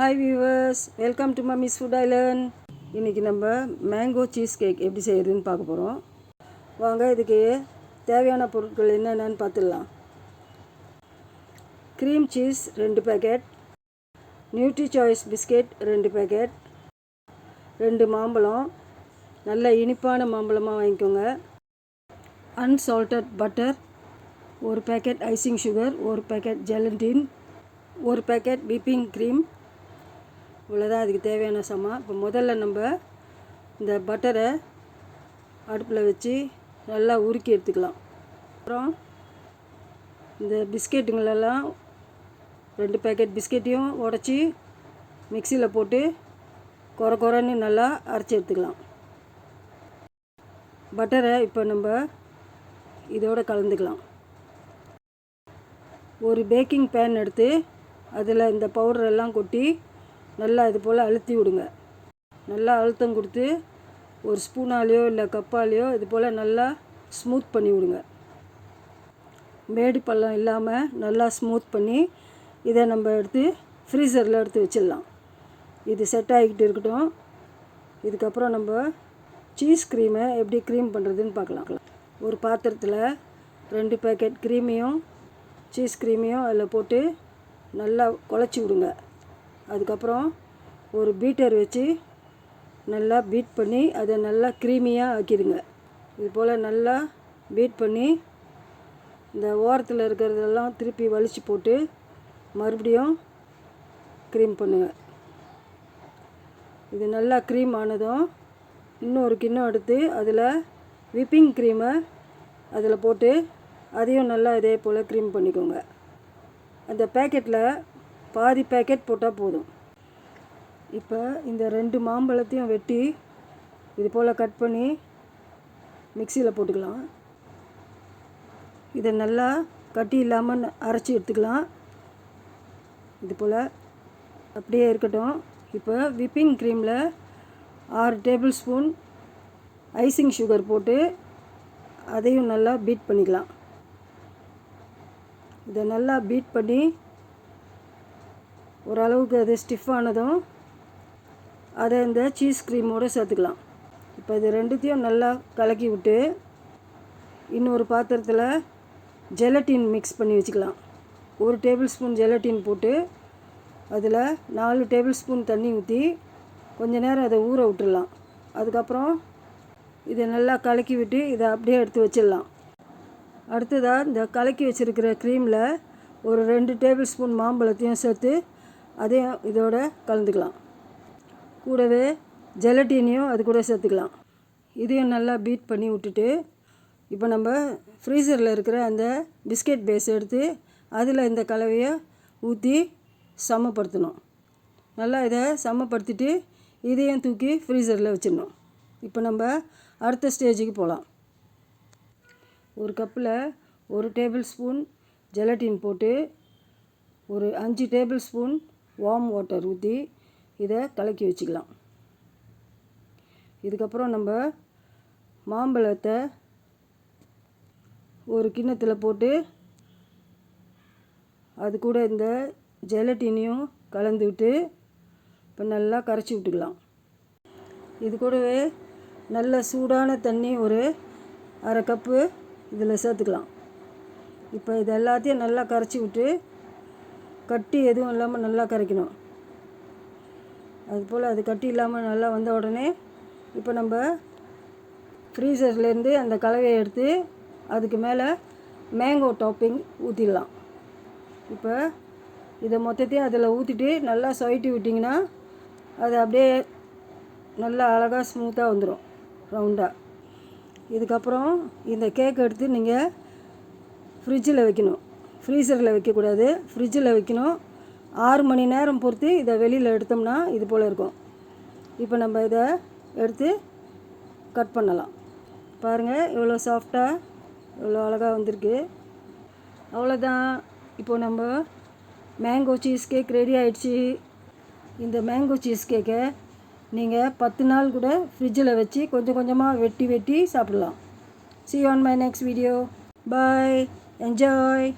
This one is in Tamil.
Hi viewers welcome to mummy's food island இன்றைக்கி நம்ம மேங்கோ சீஸ் கேக் எப்படி செய்கிறதுன்னு பார்க்க போகிறோம் வாங்க இதுக்கு தேவையான பொருட்கள் என்னென்னு பார்த்துடலாம். க்ரீம் சீஸ் ரெண்டு பேக்கெட் நியூட்ரி சாய்ஸ் பிஸ்கெட் ரெண்டு பேக்கெட் ரெண்டு மாம்பழம் நல்ல இனிப்பான மாம்பழமாக வாங்கிக்கோங்க. அன்சால்டட் பட்டர் ஒரு பேக்கெட் ஐசிங் சுகர் ஒரு பேக்கெட் ஜெலண்டின் ஒரு பேக்கெட் விப்பிங் க்ரீம் இவ்வளோதான் அதுக்கு தேவையான சாமான். இப்போ முதல்ல நம்ம இந்த பட்டரை அடுப்பில் வச்சு நல்லா உருக்கி எடுத்துக்கலாம். அப்புறம் இந்த பிஸ்கெட்டுங்களெல்லாம் ரெண்டு பேக்கெட் பிஸ்கெட்டையும் உடச்சி மிக்சியில் போட்டு குறை குறைன்னு நல்லா அரைச்சி எடுத்துக்கலாம். பட்டரை இப்போ நம்ம இதோட கலந்துக்கலாம். ஒரு பேக்கிங் பேன் எடுத்து அதில் இந்த பவுடரெல்லாம் கொட்டி நல்லா இது போல் அழுத்தி விடுங்க. நல்லா அழுத்தம் கொடுத்து ஒரு ஸ்பூனாலேயோ இல்லை கப்பாலேயோ இது போல் நல்லா ஸ்மூத் பண்ணி விடுங்க. மேடு பள்ளம் இல்லாமல் நல்லா ஸ்மூத் பண்ணி இதை நம்ம எடுத்து ஃப்ரீசரில் எடுத்து வச்சிடலாம். இது செட் ஆகிக்கிட்டு இருக்கட்டும். இதுக்கப்புறம் நம்ம சீஸ் க்ரீமை எப்படி க்ரீம் பண்ணுறதுன்னு பார்க்கலாம். ஒரு பாத்திரத்தில் ரெண்டு பேக்கெட் க்ரீமையும் சீஸ் க்ரீமையும் அதில் போட்டு நல்லா குழச்சி விடுங்க. அதுக்கப்புறம் ஒரு பீட்டர் வச்சு நல்லா பீட் பண்ணி அதை நல்லா க்ரீமியாக ஆக்கிடுங்க. இது போல் நல்லா பீட் பண்ணி இந்த ஓரத்தில் இருக்கிறதெல்லாம் திருப்பி வலிச்சு போட்டு மறுபடியும் க்ரீம் பண்ணுங்கள் இது நல்லா க்ரீம் ஆனதும் இன்னொரு கிண்ணம் எடுத்து அதில் விப்பிங் க்ரீமை அதில் போட்டு அதையும் நல்லா இதே போல் க்ரீம் பண்ணிக்கோங்க. அந்த பேக்கெட்டில் பாதி பேக்கெட் போட்டால் போதும். இப்போ இந்த ரெண்டு மாம்பழத்தையும் வெட்டி இது போல் கட் பண்ணி மிக்சியில் போட்டுக்கலாம். இதை நல்லா கட்டி இல்லாமல் அரைச்சி எடுத்துக்கலாம். இது போல் அப்படியே இருக்கட்டும். இப்போ விப்பிங் க்ரீமில் ஆறு டேபிள் ஸ்பூன் ஐசிங் சுகர் போட்டு அதையும் நல்லா பீட் பண்ணிக்கலாம். இதை நல்லா பீட் பண்ணி ஓரளவுக்கு அது ஸ்டிஃப் ஆனதும் அதை இந்த சீஸ் க்ரீமோடு சேர்த்துக்கலாம். இப்போ இது ரெண்டுத்தையும் நல்லா கலக்கி விட்டு இன்னொரு பாத்திரத்தில் ஜெலட்டின் மிக்ஸ் பண்ணி வச்சுக்கலாம். ஒரு டேபிள் ஸ்பூன் ஜெலட்டின் போட்டு அதில் நாலு டேபிள் ஸ்பூன் தண்ணி ஊற்றி கொஞ்ச நேரம் அதை ஊற விட்டுடலாம் அதுக்கப்புறம் இதை நல்லா கலக்கி விட்டு இதை அப்படியே எடுத்து வச்சிடலாம். அடுத்ததாக இந்த கலக்கி வச்சுருக்கிற க்ரீமில் ஒரு ரெண்டு டேபிள் ஸ்பூன் மாம்பழத்தையும் சேர்த்து அதையும் இதோட கலந்துக்கலாம். கூடவே ஜெலட்டினையும் அது கூட சேர்த்துக்கலாம். இதையும் நல்லா பீட் பண்ணி விட்டுட்டு இப்போ நம்ம ஃப்ரீசரில் இருக்கிற அந்த பிஸ்கெட் பேஸ் எடுத்து அதில் இந்த கலவையை ஊற்றி சமப்படுத்தணும். நல்லா இதை சமப்படுத்திட்டு இதையும் தூக்கி ஃப்ரீசரில் வச்சிடணும். இப்போ நம்ம அடுத்த ஸ்டேஜுக்கு போகலாம் ஒரு கப்பில் ஒரு டேபிள் ஸ்பூன் ஜெலட்டின் போட்டு ஒரு அஞ்சு டேபிள் ஸ்பூன் வார்ம் வாட்டர் ஊற்றி இதை கலக்கி வச்சுக்கலாம். இதுக்கப்புறம் நம்ம மாம்பழத்தை ஒரு கிண்ணத்தில் போட்டு அது கூட இந்த ஜெலட்டினையும் கலந்து விட்டு இப்போ நல்லா கரைச்சி விட்டுக்கலாம். இது கூடவே நல்ல சூடான தண்ணி ஒரு அரை கப்பு இதில் சேர்த்துக்கலாம். இப்போ இது எல்லாத்தையும் நல்லா கரைச்சி விட்டு கட்டி எதுவும் இல்லாமல் நல்லா கரைக்கணும். அதுபோல் அது கட்டி இல்லாமல் நல்லா வந்த உடனே இப்போ நம்ம ஃப்ரீசர்லேருந்து அந்த கலவையை எடுத்து அதுக்கு மேலே மேங்கோ டாப்பிங் ஊற்றிடலாம் இப்போ இதை மொத்தத்தையும் அதில் ஊற்றிட்டு நல்லா சொயிட்டி விட்டிங்கன்னா அது அப்படியே நல்லா அழகாக ஸ்மூத்தாக வந்துடும் ரவுண்டாக இதுக்கப்புறம் இந்த கேக் எடுத்து நீங்கள் ஃப்ரிட்ஜில் வைக்கணும். ஃப்ரீசரில் வைக்கக்கூடாது. ஃப்ரிட்ஜில் வைக்கணும். ஆறு மணி நேரம் பொறுத்து இதை வெளியில் எடுத்தோம்னா இது போல் இருக்கும். இப்போ நம்ம இதை எடுத்து கட் பண்ணலாம். பாருங்கள் இவ்வளோ சாஃப்டாக இவ்வளோ அழகாக வந்திருக்கு. அவ்வளோதான் இப்போது நம்ம மேங்கோ சீஸ் கேக் ரெடி ஆயிடுச்சு. இந்த மேங்கோ சீஸ் கேக்கை நீங்கள் பத்து நாள் கூட ஃப்ரிட்ஜில் வச்சு கொஞ்சம் கொஞ்சமாக வெட்டி வெட்டி சாப்பிடலாம். See on my next video bye enjoy